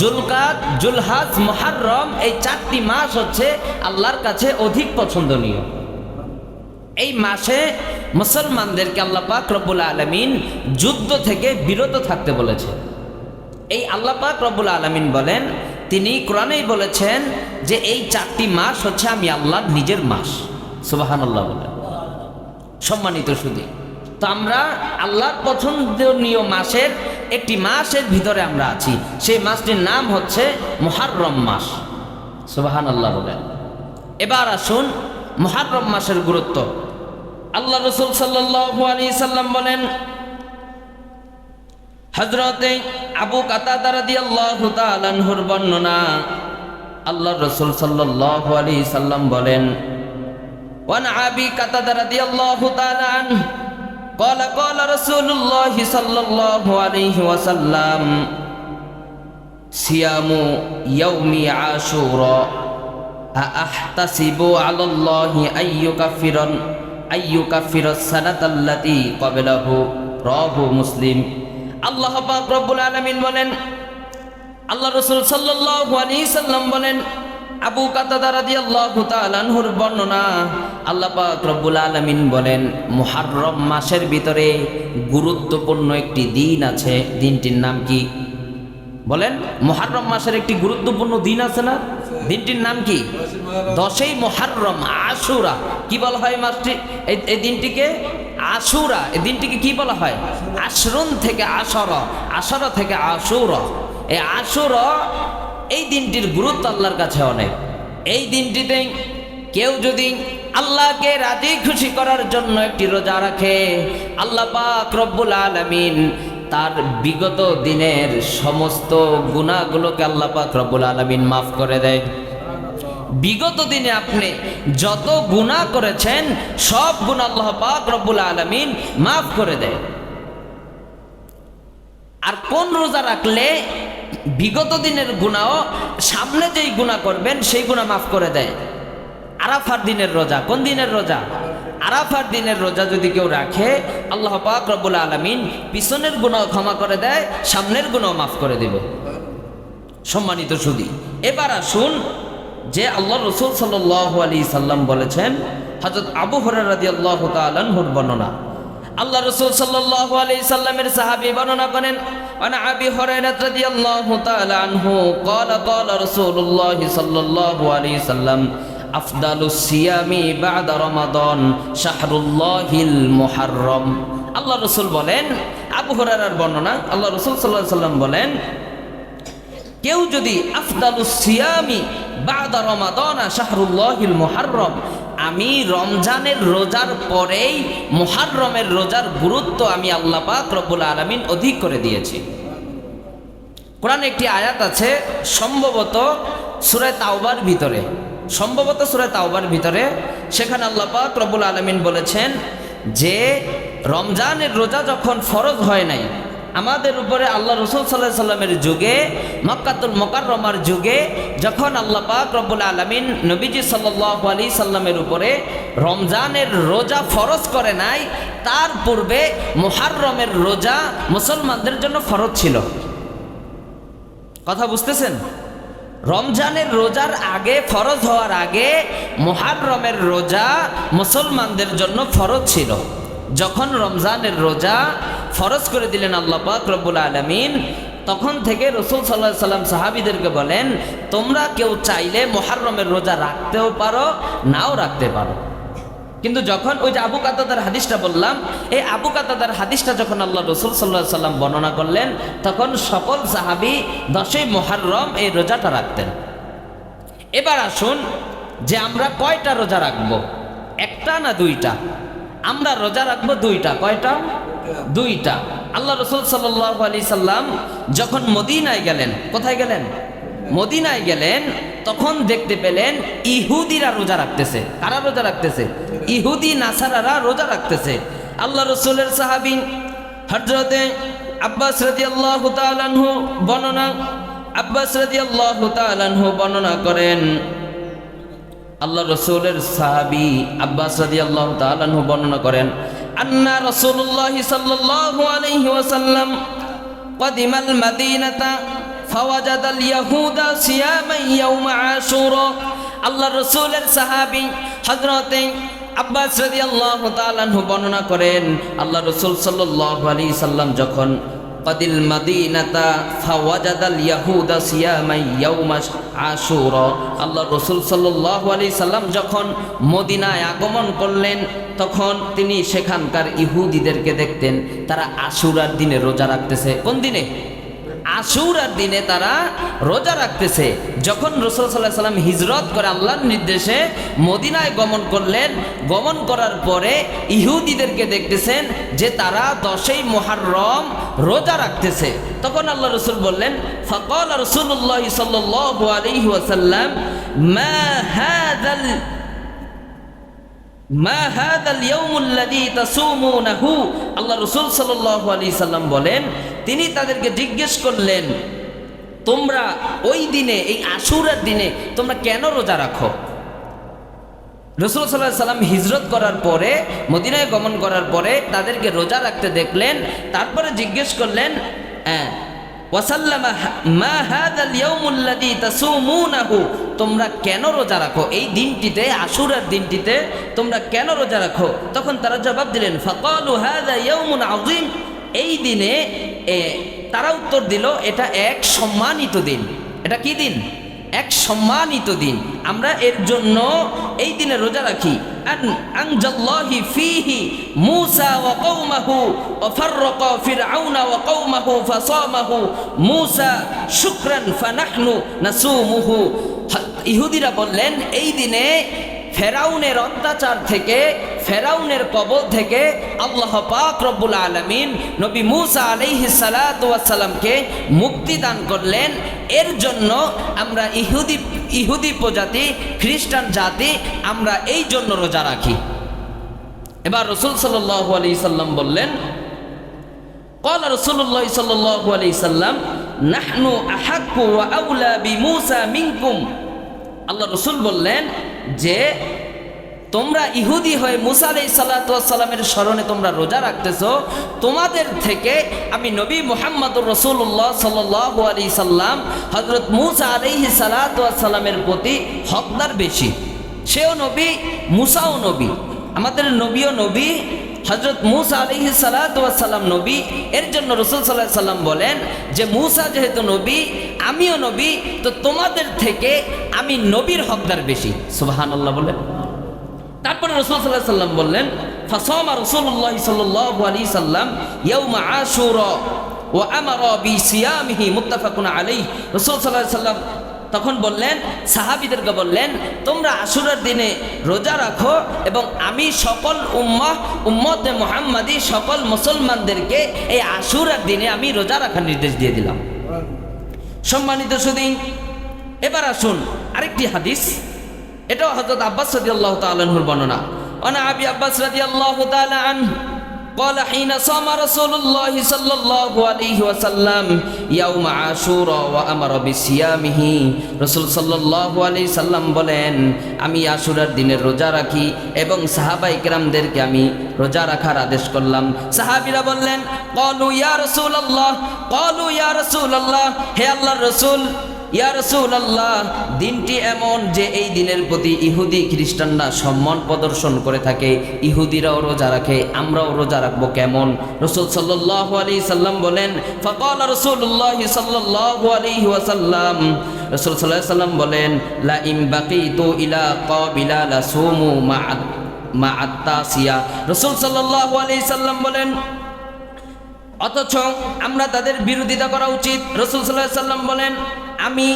জুলকাত জুলহাজ মহারম এই চারটি মাস হচ্ছে আল্লাহর কাছে অধিক পছন্দনীয়। এই মাসে মুসলমানদেরকে আল্লাহ পাক রব্বুল আলমিন যুদ্ধ থেকে বিরত থাকতে বলেছে। এই আল্লাহ পাক রব্বুল আলমিন বলেন, তিনি কোরআনেই বলেছেন যে এই চারটি মাস হচ্ছে আমি আল্লাহর নিজের মাস। সুবাহান আল্লাহ বলেন। সম্মানিত সুদী, তো আমরা আল্লাহর পছন্দনীয় মাসের একটি মাসের ভিতরে আমরা আছি। সেই মাসটির নাম হচ্ছে মহারম মাস। সুবাহান আল্লাহ বলেন। এবার আসুন মহারম মাসের গুরুত্ব। আল্লাহ রসুল সাল্লাহ আলী সাল্লাম বলেন হজরতে আবু কাতাদারদিয়াল্লাহুর বর্ণনা। আল্লাহ রসুল সাল্লাহ আলী সাল্লাম বলেন ওয়ান আবি কাতাদারদিয়াল্লাহু তালান قال قال رسول الله صلى الله عليه وسلم صيام يوم عاشوراء أحتسب على الله أن يكفر أن يكفر السنة التي قبله رواه مسلم আল্লাহ পাক রব্বুল আলামিন বলেন আল্লাহ রসুল সাল্লাল্লাহু আলাইহি সাল্লাম বলেন আবু কাতাদা রাদিয়াল্লাহু তাআলা বর্ণনা আল্লাহ পাক রব্বুল আলামিন বলেন, মুহাররম মাসের ভিতরে গুরুত্বপূর্ণ একটি দিন আছে। দিনটির নাম কি? বলেন, মুহাররম মাসের একটি গুরুত্বপূর্ণ দিন আছে না? দিনটির নাম কি? দশই মুহাররম, আশুরা। কি বলা হয় মাসটি? এই এই দিনটিকে আশুরা। এই দিনটিকে কি বলা হয়? আশরুন থেকে আসর আসর থেকে আশুর। এই আশুর এই দিনটির গুরুত্ব আল্লাহর কাছে অনেক। এই দিনটিতে কেউ যদি আল্লাহকে রাজি খুশি করার জন্য একটি রোজা রাখে, আল্লাহ পাক রব্বুল আলামিন তার বিগত দিনের সমস্ত গুণাগুলোকে আল্লাহ পাক রব্বুল আলামিন মাফ করে দেয়। বিগত দিনে আপনি যত গুণা করেছেন, সব গুণ আল্লাহ পাক রব্বুল আলামিন মাফ করে দেয়। আর কোন রোজা রাখলে বিগত দিনের গুণাও সামনে যেই গুণা করবেন, সেই গুণা মাফ করে দেয়। আরাফার দিনের রোজা, কোন দিনের রোজা? আরাফার দিনের রোজা যদি কেউ রাখে, আল্লাহ পাক রব্বুল আলমিন পিছনের গুণাও ক্ষমা করে দেয়, সামনের গুণাও মাফ করে দেবে। সম্মানিত সুদী, এবার আসুন যে আল্লাহ রসুল সাল্লাহ আলী সাল্লাম বলেছেন হজরত আবু হরার রাদি আল্লাহ তালহুর বর্ণনা। আল্লাহ রসুল সাল্লাহ আলি সাল্লামের সাহাবি বর্ণনা করেন عن أبي هريرة رضي الله تعالى عنه قال قال رسول الله صلى الله عليه وسلم أفضل الصيام بعد رمضان شهر الله المحرم আল্লাহ রসুল বলেন আবু হরার বর্ণনা আল্লাহ রসুল সাল্লাহ সাল্লাম বলেন কেউ যদি আফদালুস সিয়ামি বাদা রমাদানা শাহরুল্লাহিল মুহাররম আমি রমজানের রোজার পরেই মুহাররমের রোজার গুরুত্ব আমি আল্লাহ পাক রব্বুল আলামিন অধিক করে দিয়েছি। কোরআনে একটি আয়াত আছে, সম্ভবত সূরা তাওবার ভিতরে, সম্ভবত সূরা তাওবার ভিতরে সেখানে আল্লাহ পাক রব্বুল আলামিন বলেছেন যে রমজানের রোজা যখন ফরজ হয় নাই আমাদের উপরে আল্লাহ রসুল সাল্লাহ সাল্লামের যুগে, মক্কাতুল মোকাররমার যুগে, যখন আল্লাহ পাক রব্বুল আলমিন নবীজি সাল্লাহ আলী সাল্লামের উপরে রমজানের রোজা ফরজ করে নাই, তার পূর্বে মুহাররমের রোজা মুসলমানদের জন্য ফরজ ছিল। কথা বুঝতেছেন? রমজানের রোজার আগে, ফরজ হওয়ার আগে, মুহাররমের রোজা মুসলমানদের জন্য ফরজ ছিল। যখন রমজানের রোজা ফরজ করে দিলেন আল্লাহ পাক রব্বুল আলমিন, তখন থেকে রসুল সাল্লাহ সাল্লাম সাহাবিদেরকে বলেন, তোমরা কেউ চাইলে মোহাররমের রোজা রাখতেও পারো, নাও রাখতে পারো। কিন্তু যখন ওই যে আবু কাতাদার হাদিসটা বললাম, এই আবু কাতাদার হাদিসটা যখন আল্লাহ রসুল সাল্লাহ সাল্লাম বর্ণনা করলেন, তখন সকল সাহাবি দশই মোহাররম এই রোজাটা রাখতেন। এবার আসুন যে আমরা কয়টা রোজা রাখব? একটা না দুইটা? আমরা রোজা রাখব দুইটা, কয়টা? দুইটা। আল্লাহ রসুল সাল্লাহ আলি সাল্লাম যখন মদিনায় গেলেন, কোথায় গেলেন? মদিনায় গেলেন, তখন দেখতে পেলেন ইহুদিরা রোজা রাখতেছে। কারা রোজা রাখতেছে? ইহুদি, নাসারারা রোজা রাখতেছে। আল্লাহ রসুলের সাহাবি হজরতে আব্বাস রাজি আল্লাহ বর্ণনা, আব্বাস রাজি আল্লাহ বর্ণনা করেন আল্লাহ রসুলের সাহাবি আব্বাস রাদি আল্লাহ তালানহু বর্ণনা করেন আন্না রসুল্লাহ সাল্লাল্লাহু আলাইহি ওয়াসাল্লাম قدم المدينة ফাওয়াজাদাল ইয়াহুদা সিয়ামা ইয়াউমা আশুরা আল্লাহ রাসূলের সাহাবী হযরতে আব্বাস রাদিয়াল্লাহু তাআলা আনহু বর্ণনা করেন আল্লাহ রাসূল সাল্লাল্লাহু আলাইহি সাল্লাম যখন কদিল মাদিনাতা ফাওয়াজাদাল ইয়াহুদা সিয়ামা ইয়াউমা আল্লাহ রাসূল সাল্লাল্লাহু আলাইহি সাল্লাম যখন মদিনায় আগমন করলেন, তখন তিনি সেখানকার ইহুদিদেরকে দেখতেন, তারা আশুরার দিনে রোজা রাখতেছে। কোন দিনে? আশুরার দিনে তারা রোজা রাখতেছে। যখন রসুল সাল্লাহ সাল্লাম হিজরত করে আল্লাহর নির্দেশে মদিনায় গমন করলেন, গমন করার পরে ইহুদিদেরকে দেখতেছেন যে তারা দশই মোহাররম রোজা রাখতেছে। তখন আল্লাহ রসুল বললেন, ফকল রসুল্লাহ সাল্লাহ আলহি হাদাল মা হাদাল ইয়াউমুল্লাযী তাসুমুনাহু আল্লাহ রাসূল বলেন, তিনি তাদেরকে জিজ্ঞেস করলেন, তোমরা ওই দিনে, এই আশুরার দিনে, তোমরা কেন রোজা রাখো? রসুল সাল্লাহ সাল্লাম হিজরত করার পরে, মদিনায় গমন করার পরে তাদেরকে রোজা রাখতে দেখলেন, তারপরে জিজ্ঞেস করলেন হ্যাঁ ওয়াসাল্লামা মা হাদাল ইয়াউমুল্লাযী তাসুমুনাহু, তোমরা কেন রোজা রাখো? এই দিনটিতে, আশুরার দিনটিতে তোমরা কেন রোজা রাখো? তখন তারা জবাব দিলেন, ফাকালু হাদা ইয়াউমুন আযীম। এই দিনে তারা উত্তর দিল, এটা এক সম্মানিত দিন। এটা কি দিন? এক সম্মানিত দিন। আমরা এর জন্য এই দিনে রোজা রাখি। ইহুদিরা বললেন, এই দিনে ফেরাউনের অত্যাচার থেকে ফেরাউনের কবল থেকে আল্লাহ পাক রব্বুল আলমিন নবী মুসা আলাইহি সালাতামকে মুক্তি দান করলেন এর জন্য আমরা ইহুদি ইহুদি প্রজাতি খ্রিস্টান জাতি আমরা এই জন্য রোজা রাখি এবার রসুল সাল্লাহ আলি সাল্লাম বললেন قال رسول الله صلى الله عليه وسلم نحن أحق وأولى بموسى منكم আল্লাহ রসুল বললেন যে তোমরা ইহুদি হয়ে মুসা আলাই সাল্লাতামের স্মরণে তোমরা রোজা রাখতেছ, তোমাদের থেকে আমি নবী মোহাম্মদুর রসুল্লাহ সাল্লাহ আলি সাল্লাম হজরত মুসা আলাইহি সাল্লাতামের প্রতি হকদার বেশি। সেও নবী, মুসাও নবী। আমাদের নবীও নবী হজরত মুসা আলিহি সাল্লাম নবী। এর জন্য রসুল সাল্লাহ সাল্লাম বলেন যে, মুসা যেহেতু নবী, আমিও নবী, তো তোমাদের থেকে আমি নবীর হকদার বেশি। সুবাহান আল্লাহ বলেন। তারপরে রসুল সাল্লাহ সাল্লাম বললেন, ফাসমা রসুল্লাহ সাল্লাহ আলী সাল্লাম ইয়ৌমা আশুর ও আমার বি সিয়ামিহি মুত্তাফাকুন আলী রসুল সাল্লাহ সাল্লাম তখন বললেন, সাহাবিদেরকে বললেন, তোমরা আশুরার দিনে রোজা রাখো এবং আমি সকল উম্মাহ, উম্মতে মোহাম্মদী, সকল মুসলমানদেরকে এই আশুরার দিনে আমি রোজা রাখার নির্দেশ দিয়ে দিলাম। সম্মানিত সুদিন এবার আসুন আরেকটি হাদিস। এটাও হজরত আব্বাস রাদি আল্লাহ তালহুর বর্ণনা অনা আবি আব্বাস রাদি আল্লাহ তালান قال حين صام رسول الله صلى الله عليه وسلم يوم عاشوراء وامر بصيامه রাসূল সাল্লাল্লাহু আলাইহি সাল্লাম বলেন আমি আশুরার দিনের রোজা রাখি এবং সাহাবাই কেরামদেরকে আমি রোজা রাখার আদেশ করলাম সাহাবীরা বললেন قالوا يا رسول الله قالوا يا رسول الله হে আল্লাহর রাসূল ইয়া রাসূলুল্লাহ, দিনটি এমন যে এই দিনের প্রতি ইহুদি খ্রিস্টানরা সম্মান প্রদর্শন করে থাকে, ইহুদিরাও রোজা রাখে, আমরাও রোজা রাখব কেমন? রসুল সাল্লাল্লাহু আলাইহি সাল্লাম বলেন, ফাকাল রাসূলুল্লাহ সাল্লাল্লাহু আলাইহি ওয়াসাল্লাম। রসুল আলাইহি সাল্লাম বলেন লা ইম বাকিতু ইলা কাবিলা লাসুমু মা মা আত্তাসিয়া রসুল সাল্লাল্লাহু আলাইহি সাল্লাম বলেন, অথচ আমরা তাদের বিরোধিতা করা উচিত। রসুল সাল্লাহ সাল্লাম বলেন আমি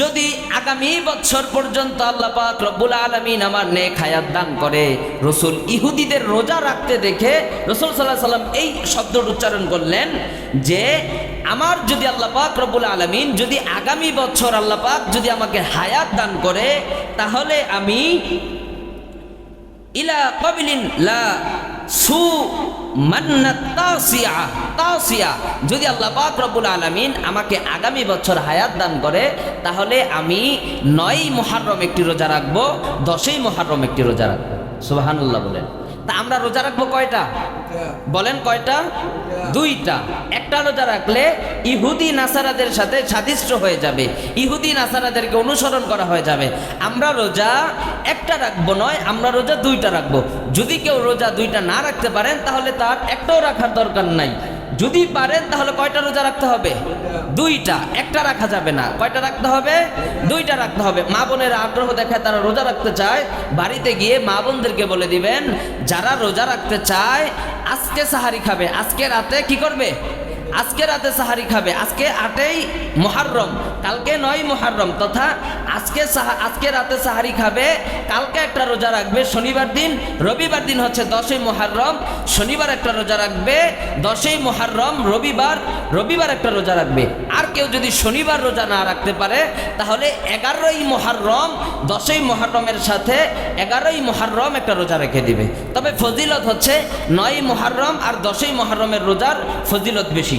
যদি আগামী বছর পর্যন্ত আল্লাহ পাক রব্বুল আলমিন আমার নেক হায়াত দান করে, রসুল ইহুদিদের রোজা রাখতে দেখে রসুল সাল্লাহ সাল্লাম এই শব্দটা উচ্চারণ করলেন যে, আমার যদি আল্লাহ পাক রব্বুল আলমিন যদি আগামী বছর আল্লাহ পাক যদি আমাকে হায়াত দান করে, তাহলে আমি ইলা কবিলিন লা সু যদি আল্লাহ পাক রব্বুল আলামিন আমাকে আগামী বছর হায়াত দান করে, তাহলে আমি নয় মহারম একটি রোজা রাখব, দশই মহারম একটি রোজা রাখব। সুবহানাল্লাহ বলেন। তা আমরা রোজা রাখব কয়টা? বলেন কয়টা? দুইটা। একটা রোজা রাখলে ইহুদি নাসারাদের সাথে সাদিষ্ট হয়ে যাবে। ইহুদি নাসারাদেরকে অনুসরণ করা হয়ে যাবে। আমরা রোজা একটা রাখব নয়, আমরা রোজা দুইটা রাখব। যদি কেউ রোজা দুইটা না রাখতে পারেন, তাহলে তার একটাও রাখার দরকার নাই। যদি পারেন, তাহলে কয়টা রোজা রাখতে হবে? দুইটা, একটা রাখা যাবে না। কয়টা রাখতে হবে? দুইটা রাখতে হবে। মা বোনের আগ্রহ দেখায় তারা রোজা রাখতে চায়। বাড়িতে গিয়ে মা বোনদেরকে বলে দিবেন, যারা রোজা রাখতে চায়, আজকে সাহারি খাবে। আজকে রাতে কি করবে? আজকে রাতে সাহারি খাবে। আজকে আটেই মহারম। কালকে নয় মহারম তথা আজকে আজকে রাতে সাহারি খাবে, কালকে একটা রোজা রাখবে, শনিবার দিন, রবিবার দিন হচ্ছে দশই মহারম শনিবার একটা রোজা রাখবে, দশই মহারম রবিবার রবিবার একটা রোজা রাখবে। আর কেউ যদি শনিবার রোজা না রাখতে পারে, তাহলে এগারোই মহারম দশই মহারমের সাথে এগারোই মহারম একটা রোজা রেখে দিবে। তবে ফজিলত হচ্ছে নয় মহারম আর দশই মহারমের রোজার ফজিলত বেশি।